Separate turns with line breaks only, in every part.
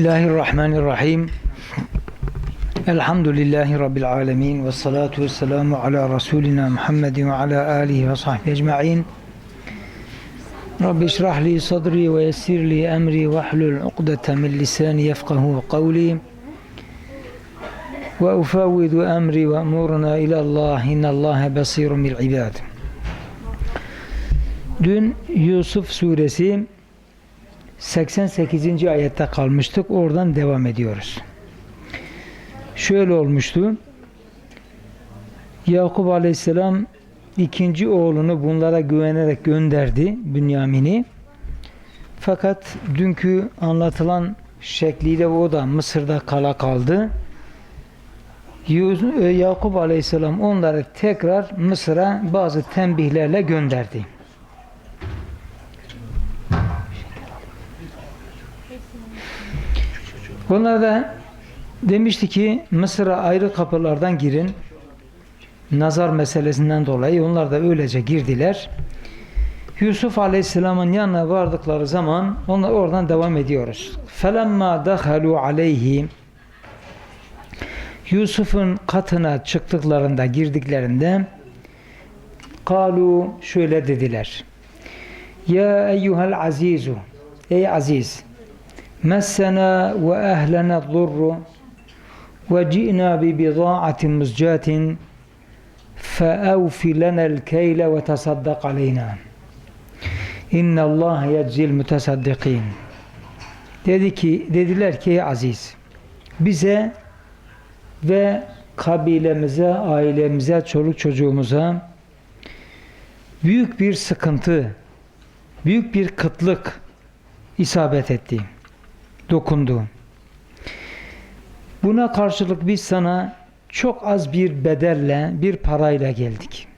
الله الرحمن الرحيم الحمد لله رب العالمين والصلاة والسلام على رسولنا محمد وعلى آله وصحبه أجمعين رب اشرح لي صدري ويسر لي أمري واحلل عقدة من لساني يفقه قولي وأفوض أمري وأمورنا إلى الله إن الله بصير بالعباد Dün Yusuf suresi 88. ayette kalmıştık. Oradan devam ediyoruz. Şöyle olmuştu. Yakup Aleyhisselam ikinci oğlunu bunlara güvenerek gönderdi Bünyamin'i. Fakat dünkü anlatılan şekliyle o da Mısır'da kala kaldı. E, Yakup Aleyhisselam onları tekrar Mısır'a bazı tembihlerle gönderdi. Onlar da demişti ki Mısır'a ayrı kapılardan girin. Nazar meselesinden dolayı onlar da öylece girdiler. Yusuf Aleyhisselam'ın yanına vardıkları zaman onlar oradan devam ediyoruz. Felemma dakhalu aleyhi Yusuf'un katına çıktıklarında girdiklerinde kalu şöyle dediler. Ya eyyuhel azizu Ey aziz مسنا وأهلنا الضر وجئنا ببضاعة مزجاة فأوف لنا الكيل وتصدق علينا إن الله يجزي المتصدقين dedi ki dediler ki ey aziz bize ve kabilemize, ailemize, çoluk çocuğumuza büyük bir sıkıntı, büyük bir kıtlık isabet etti dokundu. Buna karşılık biz sana çok az bir bedelle, bir parayla geldik.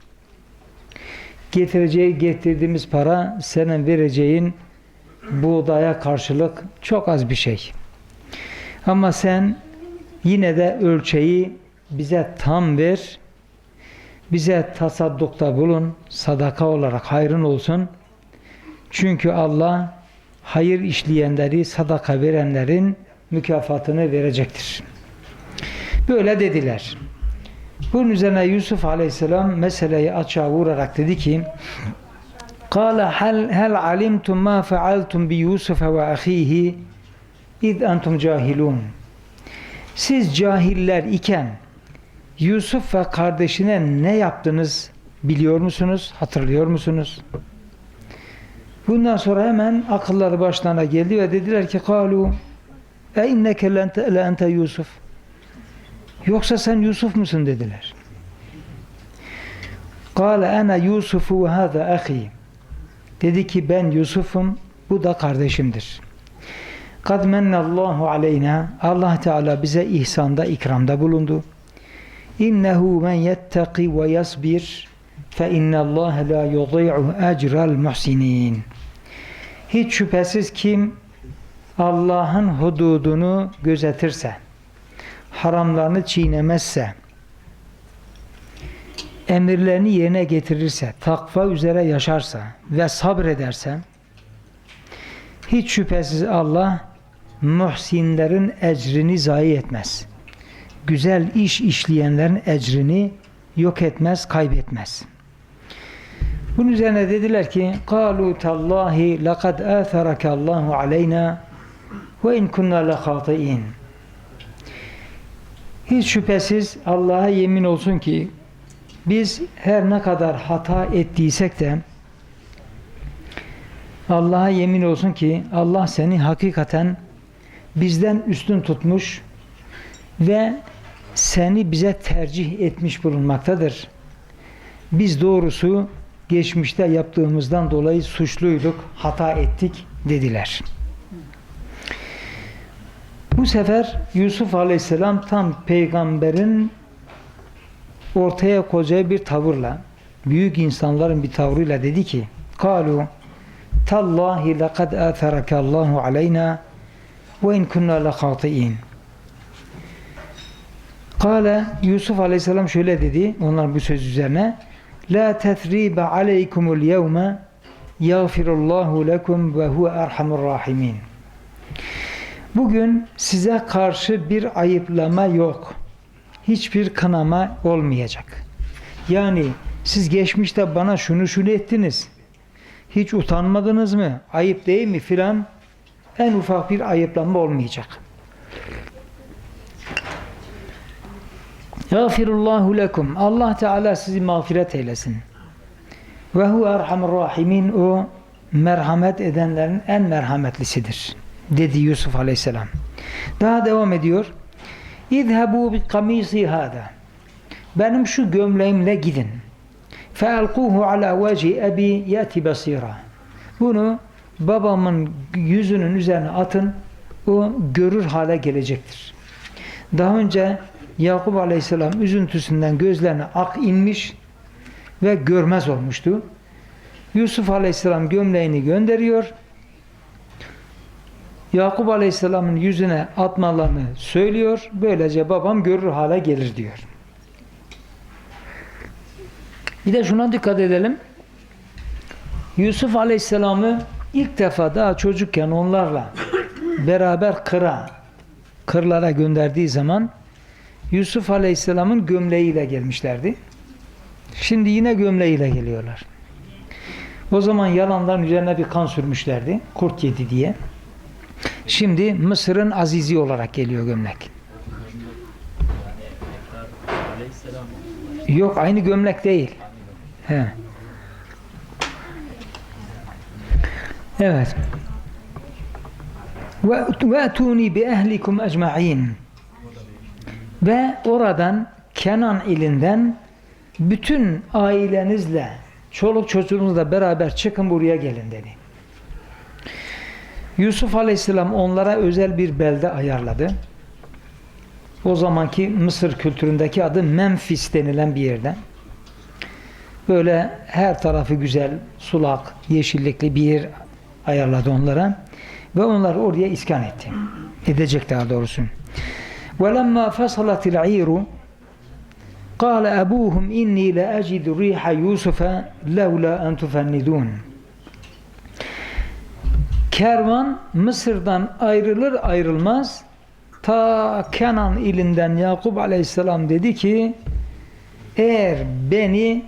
Getireceği, getirdiğimiz para senin vereceğin buğdaya karşılık çok az bir şey. Ama sen yine de ölçeği bize tam ver. Bize tasaddukta bulun, sadaka olarak hayrın olsun. Çünkü Allah hayır işleyenleri, sadaka verenlerin mükafatını verecektir. Böyle dediler. Bunun üzerine Yusuf Aleyhisselam meseleyi açığa vurarak dedi ki قال هل هل علمتم ما فعلتم بيوسف وأخيه إذ أنتم جاهلون Siz cahiller iken Yusuf ve kardeşine ne yaptınız biliyor musunuz? Hatırlıyor musunuz? Bundan sonra hemen akılları başlarına geldi ve dediler ki kalu e inneke le ente Yusuf yoksa sen Yusuf musun dediler. Kale ana Yusufu ve hâzâ ahi dedi ki ben Yusuf'um bu da kardeşimdir. Kad mennallahu aleyna Allah Teala bize ihsanda ikramda bulundu. İnnehu men yettaki ve yasbir fe innallâhe la yudî'u ecrel muhsinin. Hiç şüphesiz kim Allah'ın hududunu gözetirse, haramlarını çiğnemezse, emirlerini yerine getirirse, takva üzere yaşarsa ve sabrederse, hiç şüphesiz Allah muhsinlerin ecrini zayi etmez. Güzel iş işleyenlerin ecrini yok etmez, kaybetmez. Bunun üzerine dediler ki قَالُوا تَاللّٰهِ لَقَدْ آثَرَكَ اللّٰهُ عَلَيْنَا وَاِنْ كُنَّا لَخَاطِئِينَ Hiç şüphesiz Allah'a yemin olsun ki biz her ne kadar hata ettiysek de Allah'a yemin olsun ki Allah seni hakikaten bizden üstün tutmuş ve seni bize tercih etmiş bulunmaktadır. Biz doğrusu geçmişte yaptığımızdan dolayı suçluyduk, hata ettik dediler. Bu sefer Yusuf Aleyhisselam tam peygamberin ortaya koyacağı bir tavırla, büyük insanların bir tavrıyla dedi ki, "Kalu tallahi laqad atharaka Allahu aleyna ve in kunna lahati'in." Yusuf Aleyhisselam şöyle dedi, onlar bu söz üzerine, La tethribe aleykumul yevme yağfirullahu lekum ve huve erhamur rahimin Bugün size karşı bir ayıplama yok. Hiçbir kınama olmayacak. Yani siz geçmişte bana şunu şunu ettiniz. Hiç utanmadınız mı? Ayıp değil mi filan? En ufak bir ayıplama olmayacak. Yağfirullahu lekum. Allah Teala sizi mağfiret eylesin. Ve huve erhamur rahimin. O merhamet edenlerin en merhametlisidir. Dedi Yusuf Aleyhisselam. Daha devam ediyor. İzhebu bi kamisi hada. Benim şu gömleğimle gidin. Fealquhu ala veci ebi yati basira. Bunu babamın yüzünün üzerine atın. O görür hale gelecektir. Daha önce Yakup Aleyhisselam üzüntüsünden gözlerine ak inmiş ve görmez olmuştu. Yusuf Aleyhisselam gömleğini gönderiyor. Yakup Aleyhisselam'ın yüzüne atmalarını söylüyor. Böylece babam görür hale gelir diyor. Bir de şuna dikkat edelim. Yusuf Aleyhisselam'ı ilk defa daha çocukken onlarla beraber kıra, kırlara gönderdiği zaman Yusuf Aleyhisselam'ın gömleğiyle gelmişlerdi. Şimdi yine gömleğiyle geliyorlar. O zaman yalandan üzerine bir kan sürmüşlerdi. Kurt yedi diye. Şimdi Mısır'ın azizi olarak geliyor gömlek. Yok aynı gömlek değil. He. Evet. Ve etuni bi ehlikum ecmaîn. Ve oradan Kenan ilinden bütün ailenizle, çoluk çocuğunuzla beraber çıkın buraya gelin dedi. Yusuf Aleyhisselam onlara özel bir belde ayarladı. O zamanki Mısır kültüründeki adı Memphis denilen bir yerde. Böyle her tarafı güzel, sulak, yeşillikli bir yer ayarladı onlara. Ve onları oraya iskan etti. Edecek daha doğrusu. وَلَمَّا فَصَلَتِ الْعِيرُ قال أبوهم إني لأجد ريح يوسف لولا أن تفندون Kervan Mısır'dan ayrılır ayrılmaz ta Kenan ilinden Yakup Aleyhisselam dedi ki eğer beni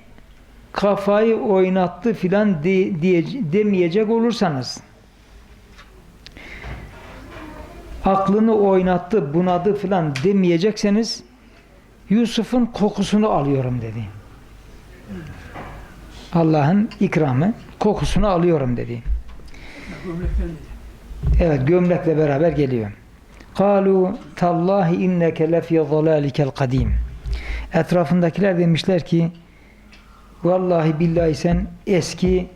kafayı oynattı filan de, diye, demeyecek olursanız aklını oynattı, bunadı filan demeyecekseniz Yusuf'un kokusunu alıyorum dedi. Allah'ın ikramı kokusunu alıyorum dedi. Evet gömlekle beraber geliyor. Kalu tallahi inneke lefi zalalikel kadim. Etrafındakiler demişler ki vallahi billahi sen eski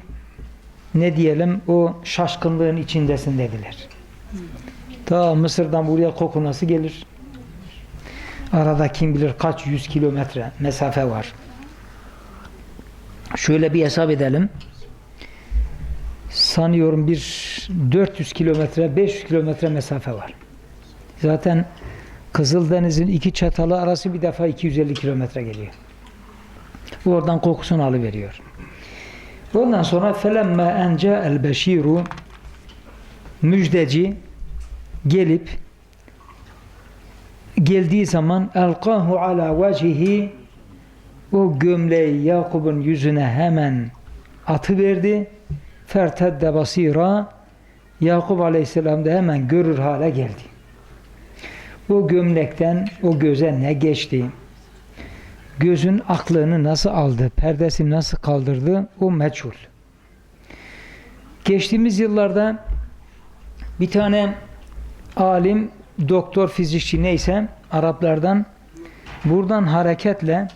ne diyelim o şaşkınlığın içindesin dediler. Ta Mısır'dan buraya koku nasıl gelir? Arada kim bilir kaç yüz kilometre mesafe var. Şöyle bir hesap edelim. Sanıyorum bir 400 kilometre, 500 kilometre mesafe var. Zaten Kızıldeniz'in iki çatalı arası bir defa 250 kilometre geliyor. Oradan kokusunu alıveriyor. Ondan sonra felemme ence el beşiru müjdeci gelip geldiği zaman elkahu ala vecihi o gömleği Yakup'un yüzüne hemen atıverdi. Fertedde basira Yakup Aleyhisselam da hemen görür hale geldi. O gömlekten o göze ne geçti? Gözün aklını nasıl aldı? Perdesini nasıl kaldırdı? O meçhul. Geçtiğimiz yıllarda bir tane alim, doktor, fizikçi neyse Araplardan buradan hareketle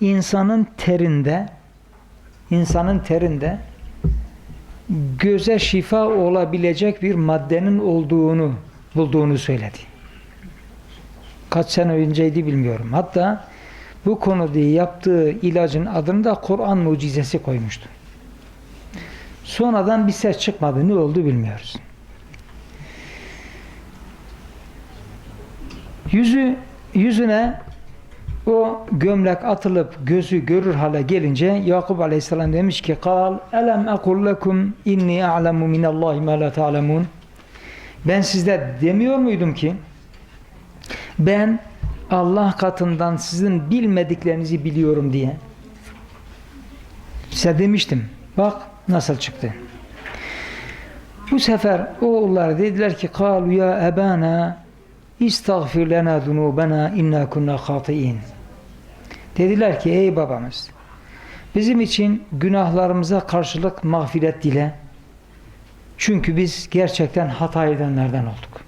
insanın terinde insanın terinde göze şifa olabilecek bir maddenin olduğunu bulduğunu söyledi. Kaç sene önceydi bilmiyorum. Hatta bu konuda yaptığı ilacın adını da Kur'an mucizesi koymuştu. Sonradan bir ses çıkmadı. Ne oldu bilmiyoruz. Yüzü yüzüne o gömlek atılıp gözü görür hale gelince Yakup Aleyhisselam demiş ki kal elem ekul inni a'lemu minallahi ma la ta'lemun Ben sizde demiyor muydum ki ben Allah katından sizin bilmediklerinizi biliyorum diye. Size demiştim. Bak nasıl çıktı. Bu sefer oğullar dediler ki kalu ya ebana istagfir lena zunubena inna kunna hatiin. Dediler ki ey babamız bizim için günahlarımıza karşılık mağfiret dile. Çünkü biz gerçekten hata edenlerden olduk.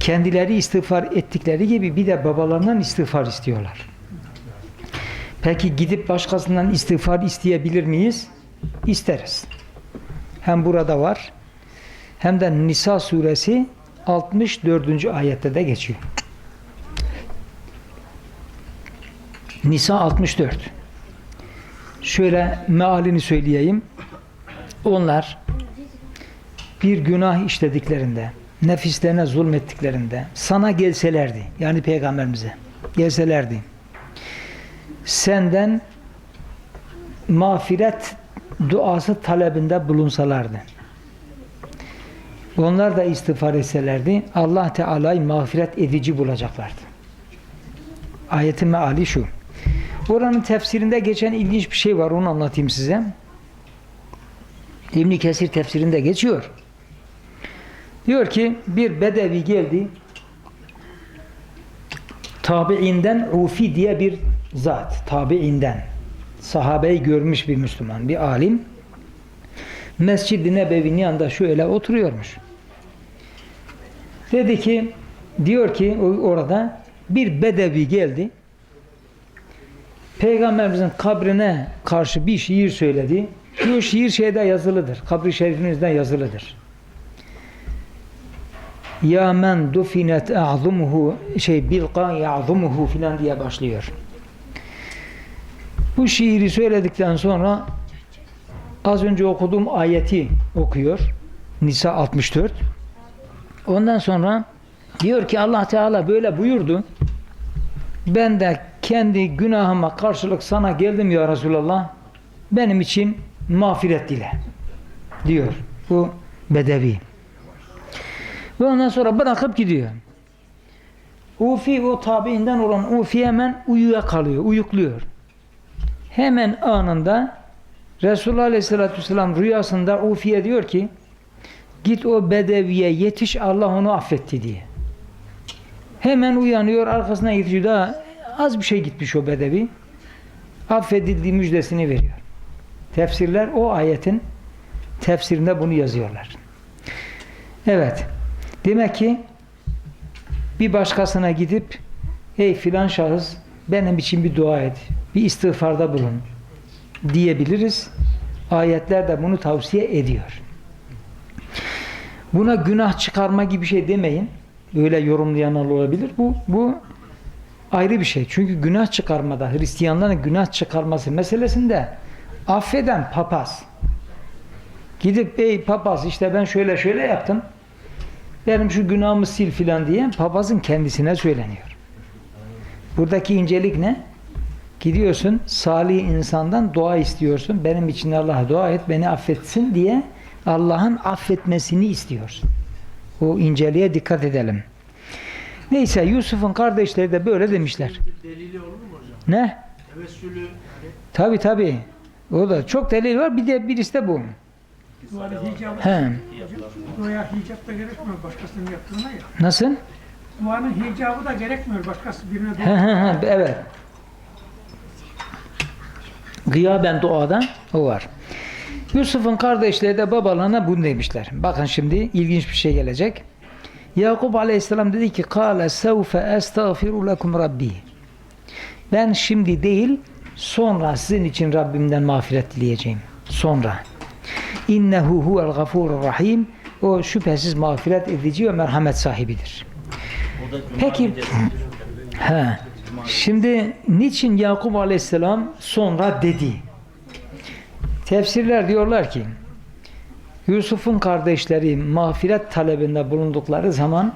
Kendileri istiğfar ettikleri gibi bir de babalarından istiğfar istiyorlar. Peki gidip başkasından istiğfar isteyebilir miyiz? İsteriz. Hem burada var hem de Nisa suresi 64. ayette de geçiyor. Nisa 64. Şöyle mealini söyleyeyim. Onlar bir günah işlediklerinde, nefislerine zulmettiklerinde, sana gelselerdi, yani peygamberimize gelselerdi, senden mağfiret duası talebinde bulunsalardı. Onlar da istiğfar etselerdi, Allah Teala'yı mağfiret edici bulacaklardı. Ayetin meali şu. Buranın tefsirinde geçen ilginç bir şey var, onu anlatayım size. İbn Kesir tefsirinde geçiyor. Diyor ki bir bedevi geldi. Tabiinden Ufi diye bir zat. Tabiinden. Sahabeyi görmüş bir Müslüman, bir alim. Mescid-i Nebevi'nin yanında şöyle oturuyormuş. Dedi ki, diyor ki orada bir bedevi geldi. Peygamberimizin kabrine karşı bir şiir söyledi. Diyor şiir şeyde yazılıdır. Kabri şerifinizden yazılıdır. Ya men dufinet a'zumuhu şey bilqa ya'zumuhu filan diye başlıyor. Bu şiiri söyledikten sonra az önce okuduğum ayeti okuyor. Nisa 64. Ondan sonra diyor ki Allah Teala böyle buyurdu. Ben de kendi günahıma karşılık sana geldim ya Resulallah. Benim için mağfiret dile. Diyor bu bedevi. Ve ondan sonra bırakıp gidiyor. Ufi o tabiinden olan Ufi hemen uyuya kalıyor, uyukluyor. Hemen anında Resulullah Aleyhisselatü Vesselam rüyasında Ufi'ye diyor ki git o bedeviye yetiş Allah onu affetti diye. Hemen uyanıyor arkasına yetişiyor daha az bir şey gitmiş o bedevi. Affedildiği müjdesini veriyor. Tefsirler o ayetin tefsirinde bunu yazıyorlar. Evet. Demek ki bir başkasına gidip ey filan şahıs benim için bir dua et. Bir istiğfarda bulun diyebiliriz. Ayetler de bunu tavsiye ediyor. Buna günah çıkarma gibi şey demeyin. Öyle yorumlayanlar olabilir. Bu bu ayrı bir şey. Çünkü günah çıkarmada Hristiyanların günah çıkarması meselesinde affeden papaz gidip ey papaz işte ben şöyle şöyle yaptım benim şu günahımı sil filan diye papazın kendisine söyleniyor. Buradaki incelik ne? Gidiyorsun salih insandan dua istiyorsun. Benim için Allah'a dua et beni affetsin diye Allah'ın affetmesini istiyorsun. O inceliğe dikkat edelim. Neyse Yusuf'un kardeşleri de böyle demişler.
Delili olur mu hocam?
Ne?
Tevessülü yani
Tabi tabi. O da çok delil var. Bir de birisi de bu.
Duvarı hicap,
He.
duaya hicap da gerekmiyor başkasının yaptığına ya.
Nasıl?
Duanın hicabı da gerekmiyor başkası birine
He he he. Evet. Gıyaben duada o var. Yusuf'un kardeşleri de babalarına bunu demişler. Bakın şimdi ilginç bir şey gelecek. Yakup aleyhisselam dedi ki kâle sevfe estağfiru lekum rabbi. Ben şimdi değil sonra sizin için Rabbimden mağfiret dileyeceğim. Sonra. İnnehu huvel gafurur rahim. O şüphesiz mağfiret edici ve merhamet sahibidir. Peki. He. Şimdi niçin Yakup Aleyhisselam sonra dedi? Tefsirler diyorlar ki Yusuf'un kardeşleri mağfiret talebinde bulundukları zaman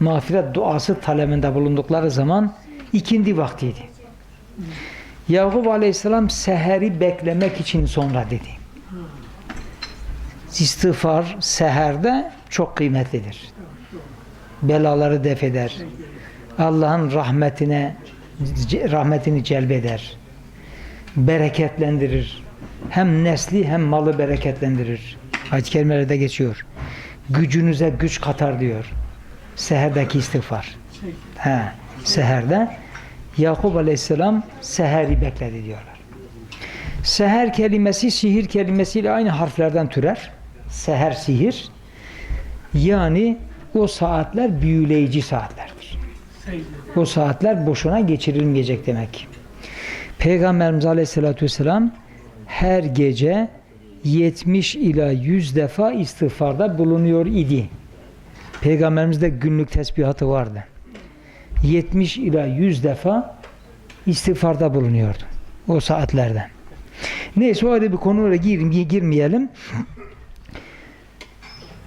mağfiret duası talebinde bulundukları zaman ikindi vaktiydi. Yakup Aleyhisselam seheri beklemek için sonra dedi. İstiğfar seherde çok kıymetlidir. Belaları def eder. Allah'ın rahmetine rahmetini celbeder. Bereketlendirir. Hem nesli hem malı bereketlendirir. Ayet-i kerimelerde geçiyor. Gücünüze güç katar diyor. Seherdeki istiğfar. He, seherde Yakup Aleyhisselam seheri bekledi diyorlar. Seher kelimesi sihir kelimesiyle aynı harflerden türer. Seher sihir. Yani o saatler büyüleyici saatlerdir. O saatler boşuna geçirilmeyecek demek. Peygamberimiz Aleyhisselatü Vesselam her gece 70 ila 100 defa istiğfarda bulunuyor idi. Peygamberimizde günlük tesbihatı vardı. 70 ila 100 defa istiğfarda bulunuyordu. O saatlerde. Neyse o ayrı bir konuya gir, girmeyelim.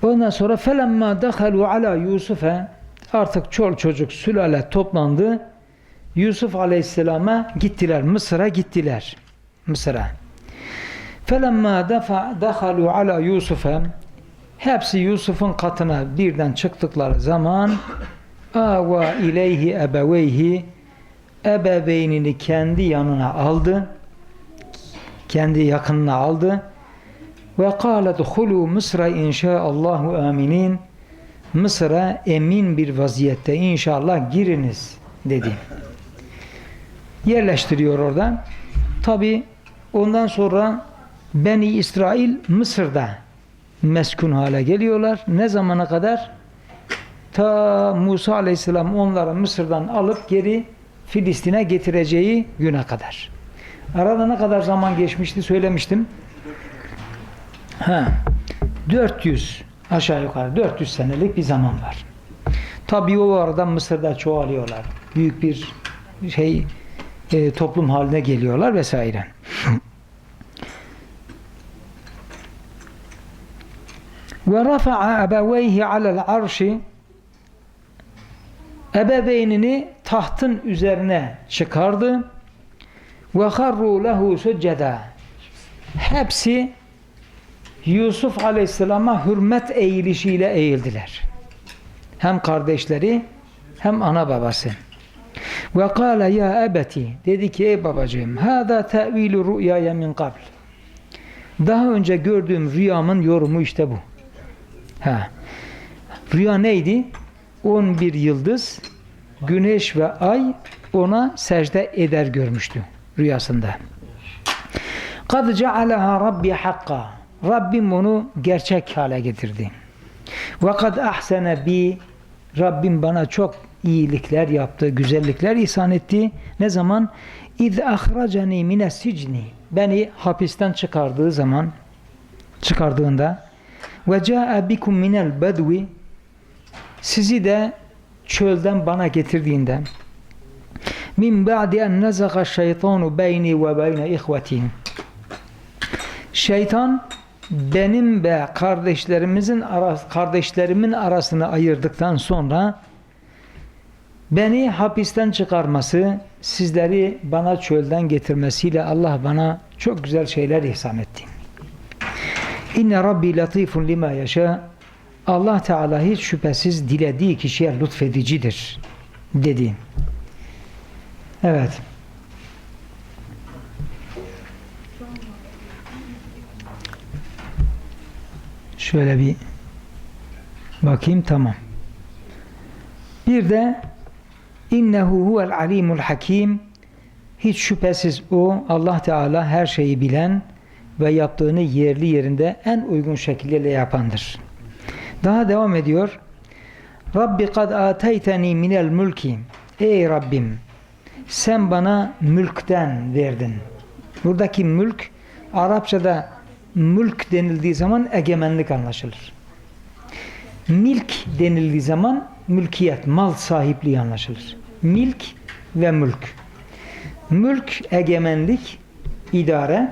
Ondan sonra felemma dakhalu ala Yusuf'e artık çol çocuk sülale toplandı. Yusuf Aleyhisselam'a gittiler. Mısır'a gittiler. Mısır'a. Felemma defa dakhalu ala Yusuf'e hepsi Yusuf'un katına birden çıktıkları zaman ava ileyhi ebeveyhi ebeveynini kendi yanına aldı. Kendi yakınına aldı. Ve kâle duhulû Mısır'a inşaallahu aminin. Mısır'a emin bir vaziyette inşallah giriniz dedi. Yerleştiriyor orada. Tabi ondan sonra Beni İsrail Mısır'da meskun hale geliyorlar. Ne zamana kadar? Ta Musa Aleyhisselam onları Mısır'dan alıp geri Filistin'e getireceği güne kadar. Arada ne kadar zaman geçmişti söylemiştim. Ha, 400 aşağı yukarı 400 senelik bir zaman var. Tabii o arada Mısır'da çoğalıyorlar. Büyük bir şey e, toplum haline geliyorlar vesaire. Rafa'a ebeveyhi alel arşi ebeveynini tahtın üzerine çıkardı harru lehu succeda hepsi Yusuf Aleyhisselam'a hürmet eğilişiyle eğildiler. Hem kardeşleri hem ana babası. Ve kâle ya ebeti dedi ki ey babacığım hâdâ te'vilü rü'yâye min kabl. Daha önce gördüğüm rüyamın yorumu işte bu. Ha. Rüya neydi? 11 yıldız, güneş ve ay ona secde eder görmüştü rüyasında. Kad cealaha rabbi hakka. Rabbim onu gerçek hale getirdi. Kad ahsene bi. Rabbim bana çok iyilikler yaptı, güzellikler ihsan etti. Ne zaman? İz ahracani mine sicni. Beni hapisten çıkardığı zaman, çıkardığında ve caa bikum minel bedvi sizi de çölden bana getirdiğinde min ba'di en nezaga şeytanu beyni ve beyne ihveti şeytan benim ve kardeşlerimizin aras kardeşlerimin arasını ayırdıktan sonra beni hapisten çıkarması, sizleri bana çölden getirmesiyle Allah bana çok güzel şeyler ihsan etti. İnne Rabbi latifun lima yaşa. Allah Teala hiç şüphesiz dilediği kişiye lütfedicidir dedi. Evet. Şöyle bir bakayım tamam. Bir de innehu huvel alimul hakim hiç şüphesiz o Allah Teala her şeyi bilen ve yaptığını yerli yerinde en uygun şekilde yapandır. Daha devam ediyor. Rabbi kad ateyteni minel mülki. Ey Rabbim sen bana mülkten verdin. Buradaki mülk Arapçada mülk denildiği zaman egemenlik anlaşılır. Milk denildiği zaman mülkiyet, mal sahipliği anlaşılır. Milk ve mülk. Mülk egemenlik, idare,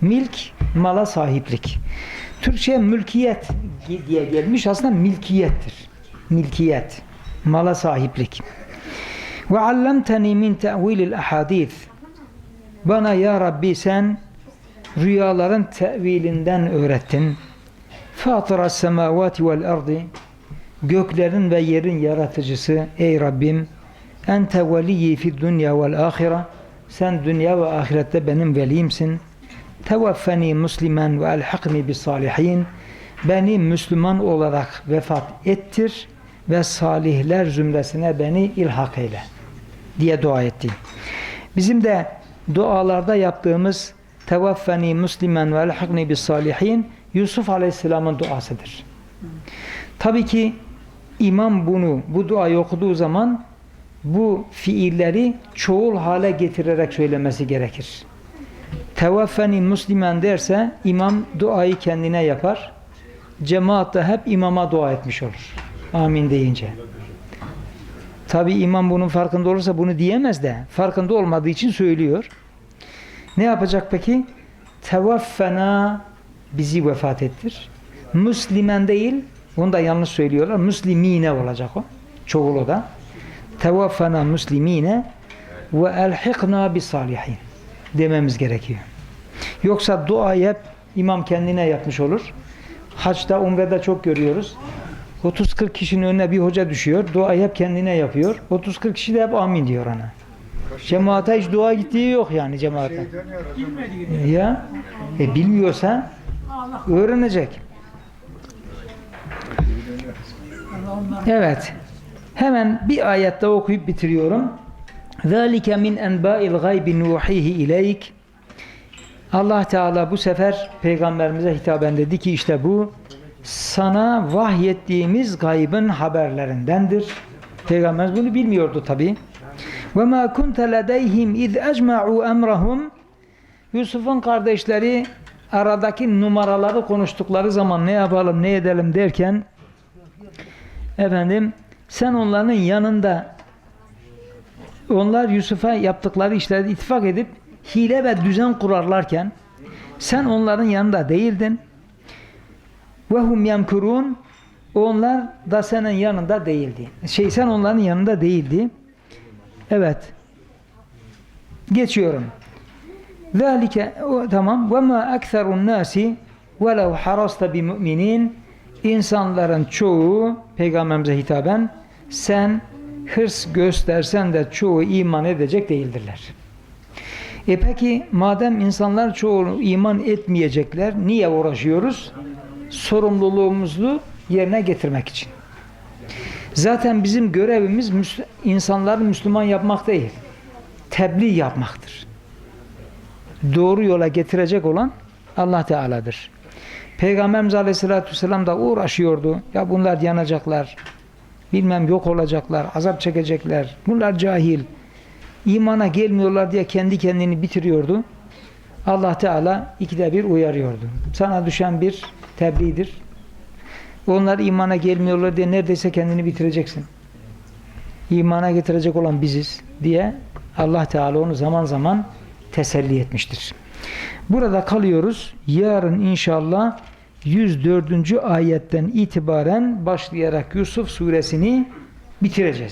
milk mala sahiplik. Türkçe mülkiyet diye gelmiş aslında milkiyettir. Milkiyet, mala sahiplik. Ve allamteni min te'vilil ahadith. Bana ya Rabbi sen rüyaların tevilinden öğrettin. Fatıra semavati vel ardı Göklerin ve yerin yaratıcısı ey Rabbim ente veliyyi fid dünya vel ahire sen dünya ve ahirette benim velimsin. Tevaffeni muslimen ve elhakni bis salihin. Beni Müslüman olarak vefat ettir ve salihler zümresine beni ilhak eyle diye dua etti. Bizim de dualarda yaptığımız tevaffeni muslimen ve elhakni bis salihin Yusuf Aleyhisselam'ın duasıdır. Tabii ki imam bunu, bu duayı okuduğu zaman bu fiilleri çoğul hale getirerek söylemesi gerekir. Tevaffeni muslimen derse imam duayı kendine yapar. Cemaat da hep imama dua etmiş olur. Amin deyince. Tabi imam bunun farkında olursa bunu diyemez de farkında olmadığı için söylüyor. Ne yapacak peki? Tevaffena bizi vefat ettir. Müslimen değil, onu da yanlış söylüyorlar. Müslimine olacak o. Çoğulu da. Tevaffena müslimine ve elhikna bis salihin dememiz gerekiyor. Yoksa duayı hep imam kendine yapmış olur. Haçta, umrede çok görüyoruz. 30-40 kişinin önüne bir hoca düşüyor. Duayı hep kendine yapıyor. 30-40 kişi de hep amin diyor ona. Cemaate hiç dua gittiği yok yani cemaate.
Bilmediği
Ya e, bilmiyorsa öğrenecek. Evet. Hemen bir ayette okuyup bitiriyorum. ذَٰلِكَ مِنْ اَنْبَاءِ الْغَيْبِ نُوحِيهِ اِلَيْكِ Allah Teala bu sefer peygamberimize hitaben dedi ki işte bu sana vahyettiğimiz gaybın haberlerindendir. Peygamberimiz bunu bilmiyordu tabi. وَمَا كُنْتَ لَدَيْهِمْ اِذْ اَجْمَعُوا اَمْرَهُمْ Yusuf'un kardeşleri aradaki numaraları konuştukları zaman ne yapalım ne edelim derken efendim sen onların yanında onlar Yusuf'a yaptıkları işlerde ittifak edip hile ve düzen kurarlarken sen onların yanında değildin. Ve hum yemkurun onlar da senin yanında değildi. Şey sen onların yanında değildi. Evet. Geçiyorum. Zalike tamam ve ma ekserun nasi velev harasta bi müminin insanların çoğu peygamberimize hitaben sen hırs göstersen de çoğu iman edecek değildirler. E peki madem insanlar çoğu iman etmeyecekler niye uğraşıyoruz? Sorumluluğumuzu yerine getirmek için. Zaten bizim görevimiz insanları Müslüman yapmak değil. Tebliğ yapmaktır. Doğru yola getirecek olan Allah Teala'dır. Peygamberimiz Aleyhisselatü Vesselam da uğraşıyordu. Ya bunlar yanacaklar. Bilmem yok olacaklar. Azap çekecekler. Bunlar cahil. imana gelmiyorlar diye kendi kendini bitiriyordu. Allah Teala ikide bir uyarıyordu. Sana düşen bir tebliğdir. Onlar imana gelmiyorlar diye neredeyse kendini bitireceksin. İmana getirecek olan biziz diye Allah Teala onu zaman zaman teselli etmiştir. Burada kalıyoruz. Yarın inşallah 104. ayetten itibaren başlayarak Yusuf suresini bitireceğiz.